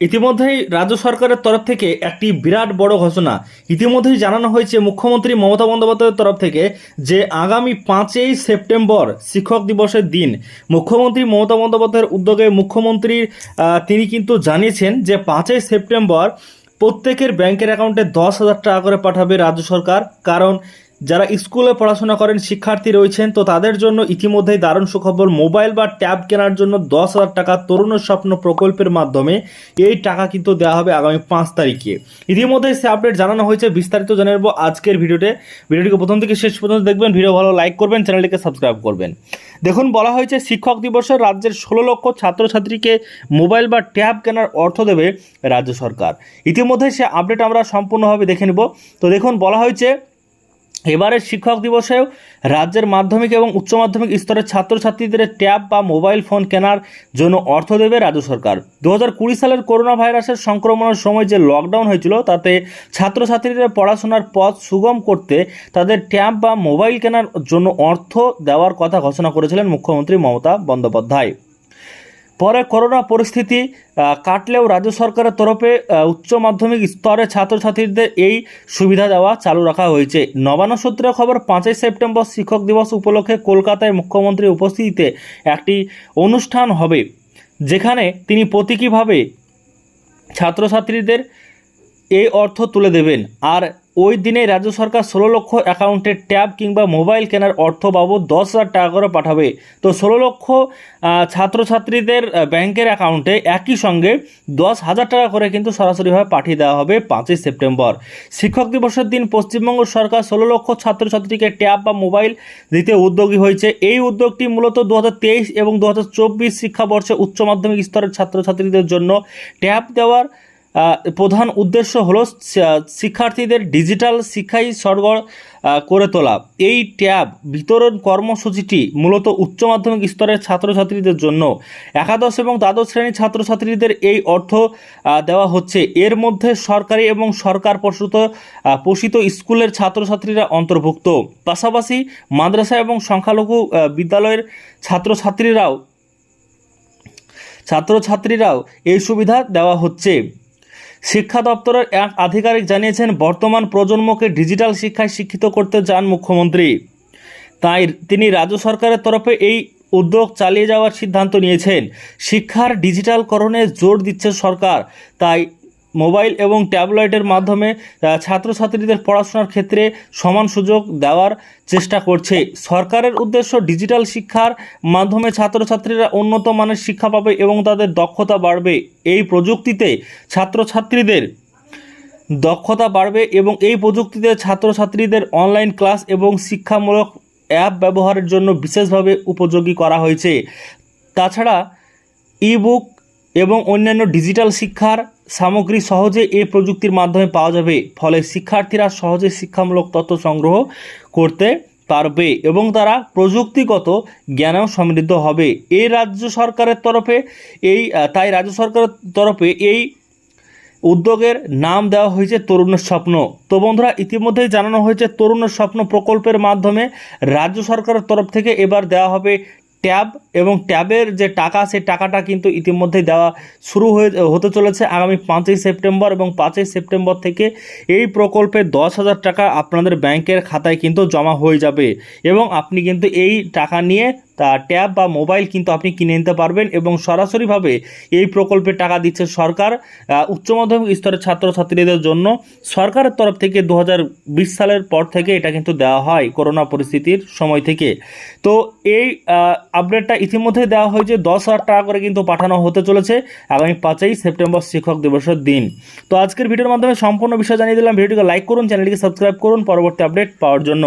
ইতিমধ্যেই রাজ্য সরকারের তরফ থেকে একটি বিরাট বড় ঘোষণা। ইতিমধ্যেই জানানো হয়েছে মুখ্যমন্ত্রী মমতা বন্দ্যোপাধ্যায়ের তরফ থেকে যে আগামী পাঁচই সেপ্টেম্বর শিক্ষক দিবসের দিন মুখ্যমন্ত্রী মমতা বন্দ্যোপাধ্যায়ের উদ্যোগে মুখ্যমন্ত্রী তিনি কিন্তু জানিয়েছেন যে পাঁচই সেপ্টেম্বর প্রত্যেকের ব্যাংকের অ্যাকাউন্টে দশ হাজার টাকা করে পাঠাবে রাজ্য সরকার। কারণ যারা স্কুলে পড়াশোনা করেন, শিক্ষার্থী রয়েছেন, তো তাদের জন্য ইতিমধ্যেই দারুণ সুখবর। মোবাইল বা ট্যাব কেনার জন্য দশ হাজার টাকা তরুণ স্বপ্ন প্রকল্পের মাধ্যমে এই টাকা কিন্তু দেওয়া হবে আগামী পাঁচ তারিখে। ইতিমধ্যেই সে আপডেট জানানো হয়েছে, বিস্তারিত জানাব আজকের ভিডিওতে। ভিডিওটিকে প্রথম থেকে শেষ পর্যন্ত দেখবেন, ভিডিও ভালো লাইক করবেন, চ্যানেলটিকে সাবস্ক্রাইব করবেন। দেখুন, বলা হয়েছে শিক্ষক দিবসে রাজ্যের ষোলো লক্ষ ছাত্রছাত্রীকে মোবাইল বা ট্যাব কেনার অর্থ দেবে রাজ্য সরকার। ইতিমধ্যে সে আপডেট আমরা সম্পূর্ণভাবে দেখে নেব। তো দেখুন, বলা হয়েছে এবারের শিক্ষক দিবসেও রাজ্যের মাধ্যমিক এবং উচ্চ মাধ্যমিক স্তরের ছাত্রছাত্রীদের ট্যাব বা মোবাইল ফোন কেনার জন্য অর্থ দেবে রাজ্য সরকার। দু হাজার কুড়ি সালের করোনা ভাইরাসের সংক্রমণের সময় যে লকডাউন হয়েছিল, তাতে ছাত্রছাত্রীদের পড়াশোনার পথ সুগম করতে তাদের ট্যাব বা মোবাইল কেনার জন্য অর্থ দেওয়ার কথা ঘোষণা করেছিলেন মুখ্যমন্ত্রী মমতা বন্দ্যোপাধ্যায়। পরে করোনা পরিস্থিতি কাটলেও রাজ্য সরকারের তরফে উচ্চ মাধ্যমিক স্তরে ছাত্রছাত্রীদের এই সুবিধা দেওয়া চালু রাখা হয়েছে। নবান্ন সূত্রে খবর, পাঁচই সেপ্টেম্বর শিক্ষক দিবস উপলক্ষে কলকাতায় মুখ্যমন্ত্রীর উপস্থিতিতে একটি অনুষ্ঠান হবে, যেখানে তিনি প্রতীকীভাবে ছাত্রছাত্রীদের এই অর্থ তুলে দেবেন। আর ওই দিনে রাজ্য সরকার ষোলো লক্ষ অ্যাকাউন্টে ট্যাব কিংবা মোবাইল কেনার অর্থ বাবদ দশ হাজার টাকা করে পাঠাবে। তো ষোলো লক্ষ ছাত্রছাত্রীদের ব্যাংকের অ্যাকাউন্টে একই সঙ্গে দশ হাজার টাকা করে কিন্তু সরাসরিভাবে পাঠিয়ে দেওয়া হবে পাঁচই সেপ্টেম্বর। শিক্ষক দিবসের দিন পশ্চিমবঙ্গ সরকার ষোলো লক্ষ ছাত্রছাত্রীকে ট্যাব বা মোবাইল দিতে উদ্যোগী হয়েছে। এই উদ্যোগটি মূলত দু হাজার তেইশ এবং দু হাজার চব্বিশ শিক্ষাবর্ষে উচ্চ মাধ্যমিক স্তরের ছাত্রছাত্রীদের জন্য ট্যাব দেওয়ার প্রধান উদ্দেশ্য হলো শিক্ষার্থীদের ডিজিটাল শিক্ষাই সরগর করে তোলা। এই ট্যাব বিতরণ কর্মসূচিটি মূলত উচ্চ মাধ্যমিক স্তরের ছাত্রছাত্রীদের জন্য। একাদশ এবং দ্বাদশ শ্রেণির ছাত্রছাত্রীদের এই অর্থ দেওয়া হচ্ছে। এর মধ্যে সরকারি এবং সরকার প্রসূত পোষিত স্কুলের ছাত্রছাত্রীরা অন্তর্ভুক্ত। পাশাপাশি মাদ্রাসা এবং সংখ্যালঘু বিদ্যালয়ের ছাত্রছাত্রীরাও ছাত্রছাত্রীরাও এই সুবিধা দেওয়া হচ্ছে। শিক্ষা দপ্তরের এক আধিকারিক জানিয়েছেন, বর্তমান প্রজন্মকে ডিজিটাল শিক্ষায় শিক্ষিত করতে চান মুখ্যমন্ত্রী। তাই তিনি রাজ্য সরকারের তরফে এই উদ্যোগ চালিয়ে যাওয়ার সিদ্ধান্ত নিয়েছেন। শিক্ষার ডিজিটালকরণে জোর দিচ্ছে সরকার। তাই মোবাইল এবং ট্যাবলেটের মাধ্যমে ছাত্রছাত্রীদের পড়াশোনার ক্ষেত্রে সমান সুযোগ দেওয়ার চেষ্টা করছে। সরকারের উদ্দেশ্য ডিজিটাল শিক্ষার মাধ্যমে ছাত্রছাত্রীরা উন্নত মানের শিক্ষা পাবে এবং তাদের দক্ষতা বাড়বে। এই প্রযুক্তিতে ছাত্রছাত্রীদের দক্ষতা বাড়বে এবং এই প্রযুক্তিতে ছাত্রছাত্রীদের অনলাইন ক্লাস এবং শিক্ষামূলক অ্যাপ ব্যবহারের জন্য বিশেষভাবে উপযোগী করা হয়েছে। তাছাড়া, ইবুক এবং অন্যান্য ডিজিটাল শিক্ষার সামগ্রী সহজে এই প্রযুক্তির মাধ্যমে পাওয়া যাবে। ফলে শিক্ষার্থীরা সহজে শিক্ষামূলক তথ্য সংগ্রহ করতে পারবে এবং তারা প্রযুক্তিগত জ্ঞানেও সমৃদ্ধ হবে। এই রাজ্য সরকারের তরফে এই তাই রাজ্য সরকারের তরফে এই উদ্যোগের নাম দেওয়া হয়েছে তরুণের স্বপ্ন। তো বন্ধুরা, ইতিমধ্যেই জানানো হয়েছে তরুণের স্বপ্ন প্রকল্পের মাধ্যমে রাজ্য সরকারের তরফ থেকে এবার দেওয়া হবে ট্যাব এবং ট্যাবের যে টাকা, সেই টাকাটা কিন্তু ইতিমধ্যেই দেওয়া শুরু হয়ে, হতে চলেছে আগামী পাঁচই সেপ্টেম্বর এবং পাঁচই সেপ্টেম্বর থেকে এই প্রকল্পে দশ হাজার টাকা আপনাদের ব্যাংকের খাতায় কিন্তু জমা হয়ে যাবে এবং আপনি কিন্তু এই টাকা নিয়ে তা ট্যাব বা মোবাইল কিন্তু আপনি কিনে নিতে পারবেন এবং সরাসরিভাবে এই প্রকল্পে টাকা দিচ্ছে সরকার উচ্চ মাধ্যমিক স্তরের ছাত্রছাত্রীদের জন্য। সরকারের তরফ থেকে দু সালের পর থেকে এটা কিন্তু দেওয়া হয় করোনা পরিস্থিতির সময় থেকে। তো এই আপডেটটা ইতিমধ্যে দেওয়া হয়েছে। দশ হাজার টাকা করে কিন্তু পাঠানো হতে চলেছে আগামী পাঁচই সেপ্টেম্বর শিক্ষক দিবসের দিন। তো আজকের ভিডিওর মাধ্যমে সম্পূর্ণ বিষয় জানিয়ে দিলাম। ভিডিওটিকে লাইক করুন, চ্যানেলটিকে সাবস্ক্রাইব করুন। পরবর্তী আপডেট পাওয়ার জন্য।